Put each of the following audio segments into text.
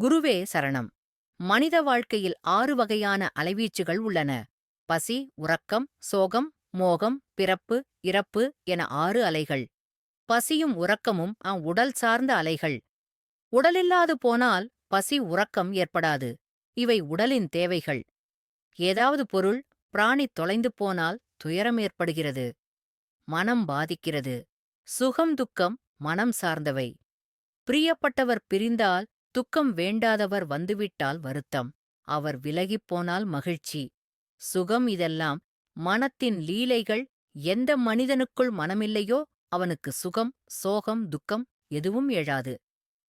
குருவே சரணம். மனித வாழ்க்கையில் ஆறு வகையான அலைவீச்சுகள் உள்ளன. பசி உறக்கம் சோகம் மோகம் பிறப்பு இறப்பு என ஆறு அலைகள். பசியும் உறக்கமும் அம் உடல் சார்ந்த அலைகள். உடலில்லாது போனால் பசி உறக்கம் ஏற்படாது. இவை உடலின் தேவைகள். ஏதாவது பொருள் பிராணி தொலைந்து போனால் துயரம் ஏற்படுகிறது. மனம் பாதிக்கிறது. சுகம் துக்கம் மனம் சார்ந்தவை. பிரியப்பட்டவர் பிரிந்தால் துக்கம் வேண்டாதவர் வந்துவிட்டால் வருத்தம். அவர் விலகிப் போனால் மகிழ்ச்சி. சுகம் இதெல்லாம் மனத்தின் லீலைகள் எந்த மனிதனுக்குள் மனமில்லையோ அவனுக்கு சுகம் சோகம் துக்கம் எதுவும் எழாது.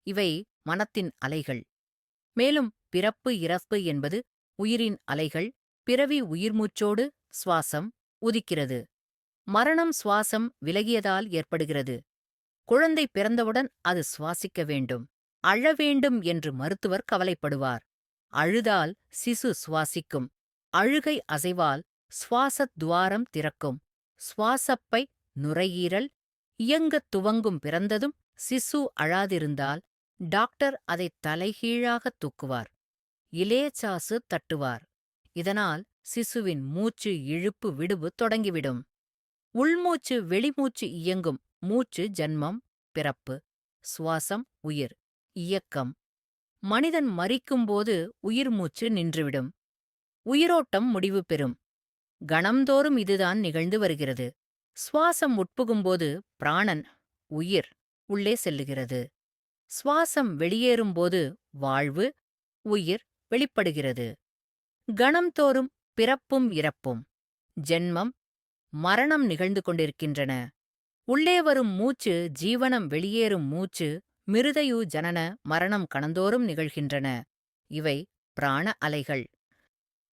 இவை மனத்தின் அலைகள். மேலும் பிறப்பு இறப்பு என்பது உயிரின் அலைகள். பிறவி உயிர்மூச்சோடு சுவாசம் உதிக்கிறது. மரணம் சுவாசம் விலகியதால் ஏற்படுகிறது. குழந்தை பிறந்தவுடன் அது சுவாசிக்க வேண்டும். அழ வேண்டும் என்று மருத்துவர் கவலைப்படுவார். அழுதால் சிசு சுவாசிக்கும். அழுகை அசைவால் சுவாசத் துவாரம் திறக்கும். சுவாசப்பை நுரையீரல் இயங்கத் துவங்கும் பிறந்ததும் சிசு அழாதிருந்தால் டாக்டர் அதை தலைகீழாகத் தூக்குவார். இலேச்சாசு தட்டுவார். இதனால் சிசுவின் மூச்சு இழுப்பு விடுவு தொடங்கிவிடும். உள்மூச்சு வெளிமூச்சு இயங்கும் மூச்சு ஜன்மம் பிறப்பு சுவாசம் உயிர். இயக்கம். மனிதன் மறிக்கும்போது உயிர் மூச்சு நின்றுவிடும். உயிரோட்டம் முடிவு பெறும். கணம்தோறும் இதுதான் நிகழ்ந்து வருகிறது. சுவாசம் உட்புகும்போது பிராணன் உயிர் உள்ளே செல்லுகிறது. சுவாசம் வெளியேறும்போது வாழ்வு உயிர் வெளிப்படுகிறது. கணம்தோறும் பிறப்பும் இறப்பும் ஜென்மம் மரணம் நிகழ்ந்து கொண்டிருக்கின்றன. உள்ளே வரும் மூச்சு ஜீவனம் வெளியேறும் மூச்சு மிருதயு ஜனன மரணம் கணந்தோறும் நிகழ்கின்றன. இவை பிராண அலைகள்.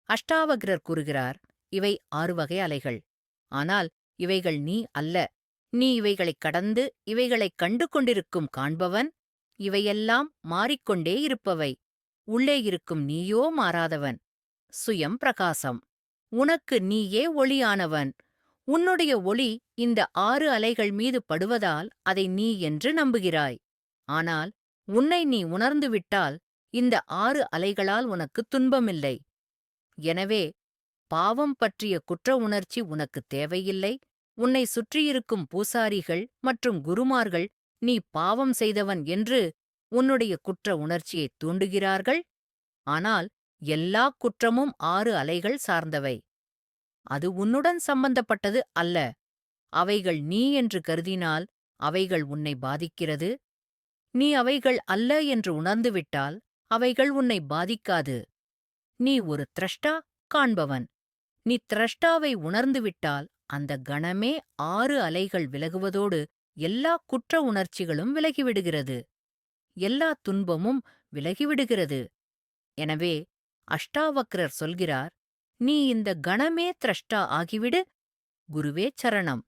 அஷ்டாவக்ரர் கூறுகிறார் இவை ஆறு வகை அலைகள். ஆனால் இவைகள் நீ அல்ல. நீ இவைகளைக் கடந்து இவைகளைக் கண்டு கொண்டிருக்கும் காண்பவன் இவையெல்லாம் மாறிக்கொண்டே இருப்பவை. உள்ளே இருக்கும் நீயோ மாறாதவன். சுயம் பிரகாசம். உனக்கு நீயே ஒளியானவன். உன்னுடைய ஒளி இந்த ஆறு அலைகள் மீது படுவதால் அதை நீ என்று நம்புகிறாய். ஆனால் உன்னை நீ உணர்ந்துவிட்டால் இந்த ஆறு அலைகளால் உனக்கு துன்பமில்லை. எனவே பாவம் பற்றிய குற்ற உணர்ச்சி உனக்கு தேவையில்லை. உன்னை சுற்றியிருக்கும் பூசாரிகள் மற்றும் குருமார்கள் நீ பாவம் செய்தவன் என்று உன்னுடைய குற்ற உணர்ச்சியைத் தூண்டுகிறார்கள். ஆனால் எல்லா குற்றமும் ஆறு அலைகள் சார்ந்தவை. அது உன்னுடன் சம்பந்தப்பட்டது அல்ல. அவைகள் நீ என்று கருதினால் அவைகள் உன்னை பாதிக்கிறது. நீ அவைகள் அல்ல என்று உணர்ந்துவிட்டால் அவைகள் உன்னை பாதிக்காது. நீ ஒரு திரஷ்டா காண்பவன். நீ திரஷ்டாவை உணர்ந்துவிட்டால் அந்த கணமே ஆறு அலைகள் விலகுவதோடு எல்லா குற்ற உணர்ச்சிகளும் விலகிவிடுகிறது. எல்லா துன்பமும் விலகிவிடுகிறது. எனவே அஷ்டாவக்ரர் சொல்கிறார் நீ இந்த கணமே திரஷ்டா ஆகிவிடு. குருவே சரணம்.